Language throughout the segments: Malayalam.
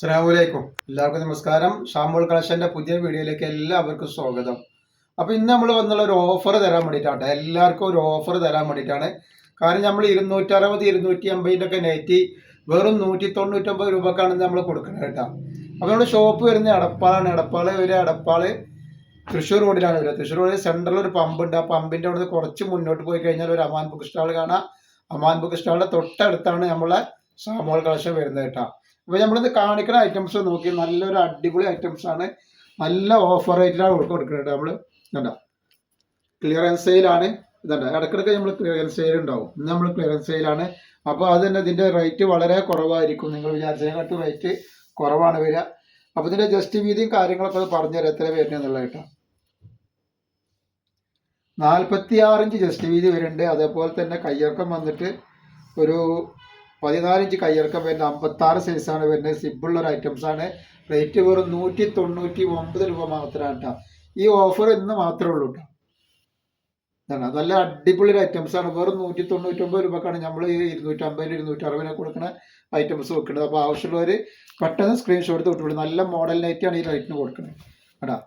അസ്സലാമലൈക്കും എല്ലാവർക്കും നമസ്കാരം. ഷാമോൾ കളക്ഷന്റെ പുതിയ വീഡിയോയിലേക്ക് എല്ലാവർക്കും സ്വാഗതം. അപ്പോൾ ഇന്ന് നമ്മൾ വന്നുള്ള ഒരു ഓഫർ തരാൻ വേണ്ടിയിട്ടാണ് എല്ലാവർക്കും ഒരു ഓഫർ തരാൻ വേണ്ടിയിട്ടാണ്. കാരണം നമ്മൾ ഇരുന്നൂറ്ററുപത് ഇരുന്നൂറ്റി അമ്പതിന്റെ ഒക്കെ നെറ്റി വെറും നൂറ്റി തൊണ്ണൂറ്റൊമ്പത് രൂപക്കാണ് നമ്മൾ കൊടുക്കുന്നത് കേട്ടോ. അപ്പോൾ നമ്മുടെ ഷോപ്പ് വരുന്ന എടപ്പാളാണ്. എടപ്പാൾ ഒരു എടപ്പാൾ തൃശ്ശൂർ റോഡിലാണ് വരിക തൃശ്ശൂർ റോഡിൽ സെൻട്രലിൽ ഒരു പമ്പുണ്ട് ആ പമ്പിന്റെ അവിടെ നിന്ന് കുറച്ച് മുന്നോട്ട് പോയി കഴിഞ്ഞാൽ ഒരു അമാൻ ബുക്ക് സ്റ്റാൾ കാണാം. അമാൻ ബുക്ക് സ്റ്റാളിന്റെ തൊട്ടടുത്താണ് നമ്മളെ സാമോൾ കളക്ഷൻ വരുന്നത് കേട്ടോ. അപ്പൊ നമ്മളിത് കാണിക്കുന്ന ഐറ്റംസ് നോക്കി നല്ലൊരു അടിപൊളി ഐറ്റംസ് ആണ്. നല്ല ഓഫർ റേറ്റിലാണ് കൊടുക്കുന്നത് നമ്മൾ. കണ്ടോ? ക്ലിയറൻസ് സെയിലാണ് ഇതണ്ട. ഇടക്കിടക്ക് നമ്മൾ ക്ലിയറൻസ് സെയിൽ ഉണ്ടാവും. ഇന്ന് നമ്മൾ ക്ലിയറൻസ് സെയിലാണ് അപ്പോൾ അത് തന്നെ ഇതിന്റെ റേറ്റ് വളരെ കുറവായിരിക്കും. നിങ്ങൾ വിചാരിച്ചതിനകത്ത് റേറ്റ് കുറവാണ് വരിക. അപ്പോൾ ഇതിന്റെ ജസ്റ്റ് വീതിയും കാര്യങ്ങളൊക്കെ അത് പറഞ്ഞുതരാം എത്ര വരുന്നതെന്നുള്ള കേട്ടോ. നാൽപ്പത്തി ആറ് ഇഞ്ച് ജസ്റ്റ് വീതി വരുന്നുണ്ട്. അതേപോലെ തന്നെ കയ്യിറക്കം വന്നിട്ട് ഒരു പതിനാല് ഇഞ്ച് കയ്യിറക്കം വരുന്ന അമ്പത്താറ് സൈസാണ് വരുന്നത്. സിമ്പിൾ ഒരു ഐറ്റംസ് ആണ്. റേറ്റ് വെറും നൂറ്റി തൊണ്ണൂറ്റി ഒമ്പത് രൂപ മാത്രമാണ് കേട്ടോ ഈ ഓഫർ ഇന്ന് മാത്രമേ ഉള്ളൂ കേട്ടോ ഇതാണ്. നല്ല അടിപൊളി ഐറ്റംസ് ആണ്. വെറും നൂറ്റി തൊണ്ണൂറ്റി ഒമ്പത് രൂപക്കാണ് നമ്മൾ ഈ ഇരുന്നൂറ്റി അറുപതിനൊക്കെ കൊടുക്കുന്ന ഐറ്റംസ് വെക്കുന്നത്. അപ്പോൾ ആവശ്യമുള്ളവർ പെട്ടെന്ന് സ്ക്രീൻഷോട്ട് എടുത്ത് വിട്ടുള്ളൂ നല്ല മോഡൽ നൈറ്റാണ് ഈ റേറ്റിന് കൊടുക്കുന്നത് കേട്ടാ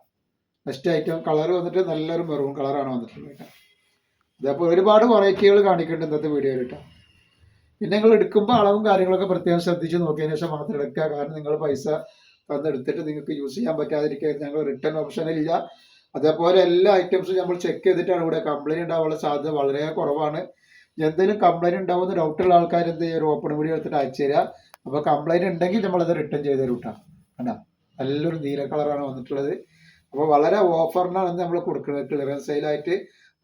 നെക്സ്റ്റ് ഐറ്റം കളർ വന്നിട്ട് നല്ലൊരു മെറൂൺ കളറാണ് വന്നിട്ടുള്ളത് കേട്ടോ ഇതപ്പോൾ ഒരുപാട് വെറൈറ്റികൾ കാണിക്കുന്നുണ്ട് ഇന്നത്തെ വീഡിയോയിൽ കേട്ടോ പിന്നെ നിങ്ങൾ എടുക്കുമ്പോൾ അളവും കാര്യങ്ങളൊക്കെ പ്രത്യേകം ശ്രദ്ധിച്ച് നോക്കിയതിന് ശേഷം മാത്രം എടുക്കുക. കാരണം നിങ്ങൾ പൈസ തന്നെടുത്തിട്ട് നിങ്ങൾക്ക് യൂസ് ചെയ്യാൻ പറ്റാതിരിക്കുക ഞങ്ങൾ റിട്ടേൺ ഓപ്ഷൻ ഇല്ല. അതേപോലെ എല്ലാ ഐറ്റംസും നമ്മൾ ചെക്ക് ചെയ്തിട്ടാണ് ഇവിടെ കംപ്ലൈന്റ് ഉണ്ടാവാനുള്ള സാധ്യത വളരെ കുറവാണ്. എന്തെങ്കിലും കംപ്ലൈന്റ് ഉണ്ടാവുന്ന ഡൗട്ടുള്ള ആൾക്കാർ എന്ത് ചെയ്യും? ഒരു ഓപ്പൺ വീഡിയോ എടുത്തിട്ട് അയച്ചു തരിക. അപ്പോൾ കംപ്ലൈന്റ് ഉണ്ടെങ്കിൽ നമ്മൾ അത് റിട്ടേൺ ചെയ്ത് തരും കേട്ടോ നല്ലൊരു നീല കളറാണ് വന്നിട്ടുള്ളത്. അപ്പോൾ വളരെ ഓഫറിനാണ് നമ്മൾ കൊടുക്കുന്നത്. ക്ലിയറൻസ് സെയിലായിട്ട്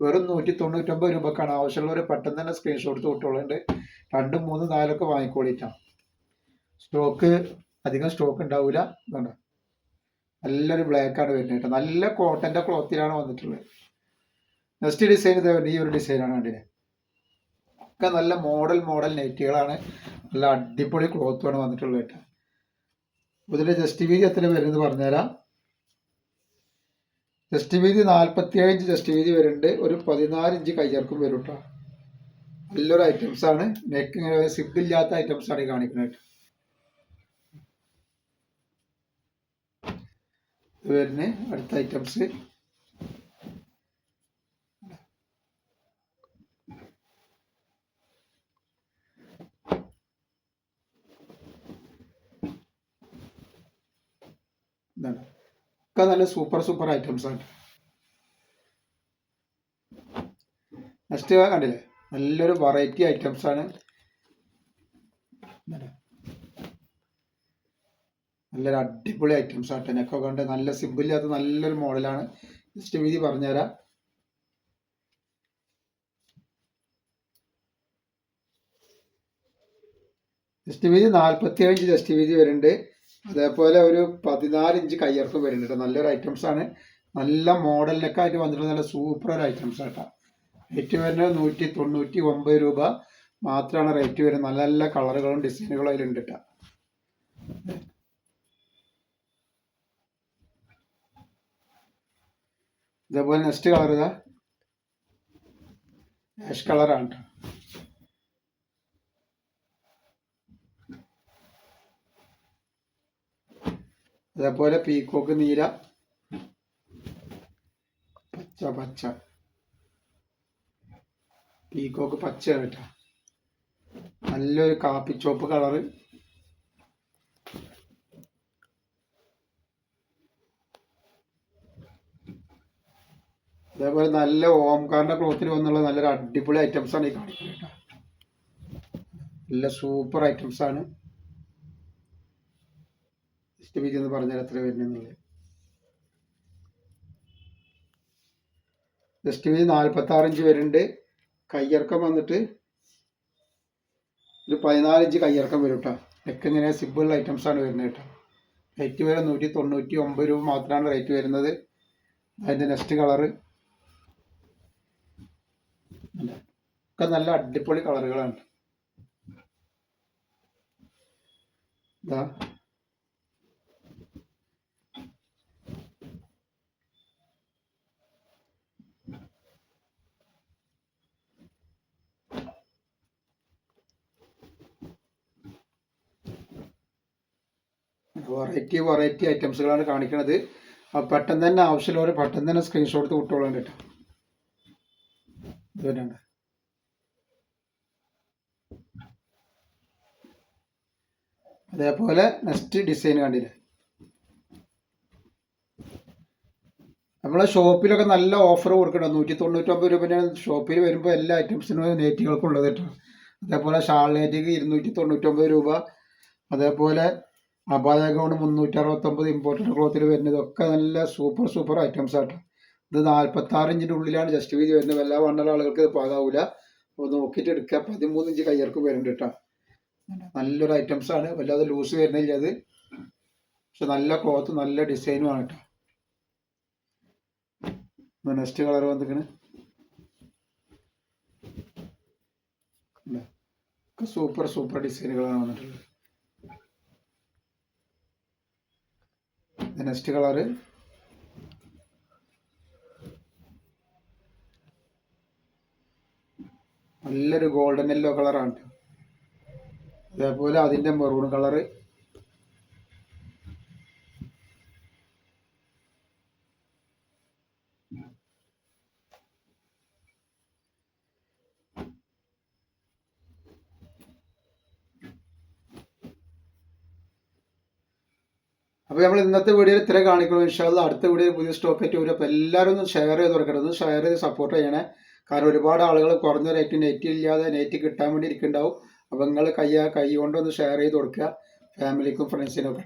വെറും നൂറ്റി തൊണ്ണൂറ്റൊമ്പത് രൂപക്കാണ് ആവശ്യമുള്ളവർ പെട്ടെന്ന് തന്നെ സ്ക്രീൻഷോട്ട് തൊട്ടുള്ളുണ്ട് രണ്ടും മൂന്ന് നാലൊക്കെ വാങ്ങിക്കോളിട്ടാ. സ്റ്റോക്ക് അധികം സ്റ്റോക്ക് ഉണ്ടാവില്ല എന്നുണ്ട് നല്ലൊരു ബ്ലാക്ക് ആണ് വരുന്നത് കേട്ടോ നല്ല കോട്ടന്റെ ക്ലോത്തിലാണ് വന്നിട്ടുള്ളത്. നെക്സ്റ്റ് ഡിസൈൻ ഇതേ ഈ ഒരു ഡിസൈനാണ് കണ്ടില്ലേ? ഒക്കെ നല്ല മോഡൽ മോഡൽ നെറ്റുകളാണ്. നല്ല അടിപൊളി ക്ലോത്തുമാണ് വന്നിട്ടുള്ളത് കേട്ടോ. ഇതിന്റെ ജസ്റ്റ് വീ എത്ര വരുന്നത് പറഞ്ഞുതരാം. ജസ്റ്റ് വീതി നാൽപ്പത്തി അഞ്ച് ഇഞ്ച് ജസ്റ്റ് വീതി വരുന്നുണ്ട്. ഒരു പതിനാല് ഇഞ്ച് കയ്യർക്കും വരും കേട്ടോ നല്ലൊരു ഐറ്റംസ് ആണ്. നെക്ക് ഇങ്ങനെ സിബ് ഇല്ലാത്ത ഐറ്റംസ് ആണ് കാണിക്കുന്നത്. ഇത് വരുന്ന അടുത്ത ഐറ്റംസ് ഇതാണ്. ഒക്കെ നല്ല സൂപ്പർ സൂപ്പർ ഐറ്റംസ് ആണ്. നെക്സ്റ്റ് കണ്ടില്ലേ? നല്ലൊരു വെറൈറ്റി ഐറ്റംസ് ആണ്. നല്ലൊരു അടിപൊളി ഐറ്റംസ് ആട്ടെ. നെക്കൊക്കെ ഉണ്ട് നല്ല സിമ്പിൾ ഇല്ലാത്ത നല്ലൊരു മോഡലാണ് ജസ്റ്റ് വീതി പറഞ്ഞുതരാം. ജസ്റ്റ് വീതി നാൽപ്പത്തി അഞ്ച് ജസ്റ്റ് വീതി വരുന്നുണ്ട്. അതേപോലെ ഒരു പതിനാല് ഇഞ്ച് കയ്യിറക്കം വരുന്നുണ്ട്. നല്ലൊരു ഐറ്റംസ് ആണ്. നല്ല മോഡലിനൊക്കെ ആയിട്ട് വന്നിട്ടുള്ള നല്ല സൂപ്പർ ഒരു ഐറ്റംസ് കേട്ടോ റേറ്റ് വരുന്നത് നൂറ്റി തൊണ്ണൂറ്റി ഒമ്പത് രൂപ. മാത്രമാണ് റേറ്റ് വരുന്നത്. നല്ല നല്ല കളറുകളും ഡിസൈനുകളും അതിലുണ്ട് കേട്ടോ ഇതേപോലെ നെക്സ്റ്റ് കളർ ഇതാ ആഷ് കളറാണ് കേട്ടോ അതേപോലെ പീക്കോക്ക് നീല. പച്ച പച്ച. പീക്കോക്ക് പച്ചയാണ് കേട്ടോ. നല്ലൊരു കാപ്പിച്ചോപ്പ് കളറ്. അതേപോലെ നല്ല ഓംകാറിന്റെ ക്ലോത്തിൽ വന്നുള്ള നല്ലൊരു അടിപൊളി ഐറ്റംസ് ആണ് ഈ കാണിക്കുന്നത് കേട്ടോ. നല്ല സൂപ്പർ ഐറ്റംസ് ആണ് വീതി എന്ന് പറഞ്ഞാൽ എത്ര വരുന്നുള്ളത് വീതി നാൽപ്പത്തി ആറിഞ്ച് വരുന്നുണ്ട് കയ്യിറക്കം വന്നിട്ട് ഒരു പതിനാല് ഇഞ്ച് കയ്യിറക്കം വരും കേട്ടോ നെക്ക് ഇങ്ങനെ സിമ്പിൾ ഐറ്റംസ് ആണ് വരുന്നത് കേട്ടോ റേറ്റ് വരെ നൂറ്റി തൊണ്ണൂറ്റി ഒമ്പത് രൂപ മാത്രമാണ് റേറ്റ് വരുന്നത്. അതിന്റെ നെക്സ്റ്റ് കളറ് ഒക്കെ നല്ല അടിപൊളി കളറുകളാണ് ഇതാ. വെറൈറ്റി വെറൈറ്റി ഐറ്റംസുകളാണ് കാണിക്കുന്നത് പെട്ടെന്ന് തന്നെ ആവശ്യമുള്ളവർ പെട്ടെന്ന് തന്നെ സ്ക്രീൻഷോട്ട് എടുത്ത് കേട്ടോ. ഇതുവരെയാണ് അതേപോലെ നെക്സ്റ്റ് ഡിസൈൻ കണ്ടില്ലേ? നമ്മളെ ഷോപ്പിലൊക്കെ നല്ല ഓഫർ കൊടുക്കണം? നൂറ്റി തൊണ്ണൂറ്റൊമ്പത് രൂപയാണ് ഷോപ്പിൽ വരുമ്പോൾ എല്ലാ ഐറ്റംസിനും നെറ്റുകൾക്കും ഉള്ളത് കേട്ടോ. അതേപോലെ ഷാൾ നെറ്റിക്ക് ഇരുന്നൂറ്റി തൊണ്ണൂറ്റൊമ്പത് രൂപ. അതേപോലെ അബായ അതേക്കൊണ്ട് മുന്നൂറ്റി അറുപത്തൊമ്പത് ഇമ്പോർട്ടന്റ് ക്ലോത്തിൽ വരുന്നതൊക്കെ നല്ല സൂപ്പർ സൂപ്പർ ഐറ്റംസ് ആട്ടോ. ഇത് നാൽപ്പത്തി ആറ് ഇഞ്ചിന്റെ ഉള്ളിലാണ് ജസ്റ്റ് വീതി വരുന്നത്. എല്ലാ വണ്ണുള്ള ആളുകൾക്ക് ഇത് പാകാവൂല. അപ്പോൾ നോക്കിയിട്ട് എടുക്കുക പതിമൂന്ന് ഇഞ്ച് കയ്യർക്ക് വരുന്നുണ്ട് കേട്ടോ നല്ലൊരു ഐറ്റംസ് ആണ്. വല്ലാതെ ലൂസ് വരുന്നില്ല അത്. പക്ഷെ നല്ല ക്ലോത്ത് നല്ല ഡിസൈനും ആണ് കേട്ടോ നെക്സ്റ്റ് കളർ വന്നിക്കണ്. സൂപ്പർ സൂപ്പർ ഡിസൈനുകളാണ് വന്നിട്ടുള്ളത്. നെക്സ്റ്റ് കളറ് നല്ലൊരു ഗോൾഡൻ യെല്ലോ കളറാണ്. അതേപോലെ അതിന്റെ മെറൂൺ കളറ് അപ്പോൾ നമ്മൾ ഇന്നത്തെ വീഡിയോയിൽ ഇത്ര കാണിക്കണം ഇൻഷാല്ല അടുത്ത വീഡിയോ പുതിയ സ്റ്റോക്ക് ആയിട്ട് വരും. അപ്പോൾ എല്ലാവരും ഒന്ന് ഷെയർ ചെയ്ത് തുറക്കരുത് ഷെയർ ചെയ്ത് സപ്പോർട്ട് ചെയ്യണേ. കാരണം ഒരുപാട് ആളുകൾ കുറഞ്ഞ റേറ്റ് നെറ്റ് ഇല്ലാതെ നെറ്റ് കിട്ടാൻ വേണ്ടി ഇരിക്കുന്നുണ്ടാവും. അപ്പോൾ നിങ്ങൾ കൈ കൈ കൊണ്ടൊന്ന് ഷെയർ ചെയ്ത് കൊടുക്കുക. ഫാമിലിക്കും ഫ്രണ്ട്സിനും ഒക്കെ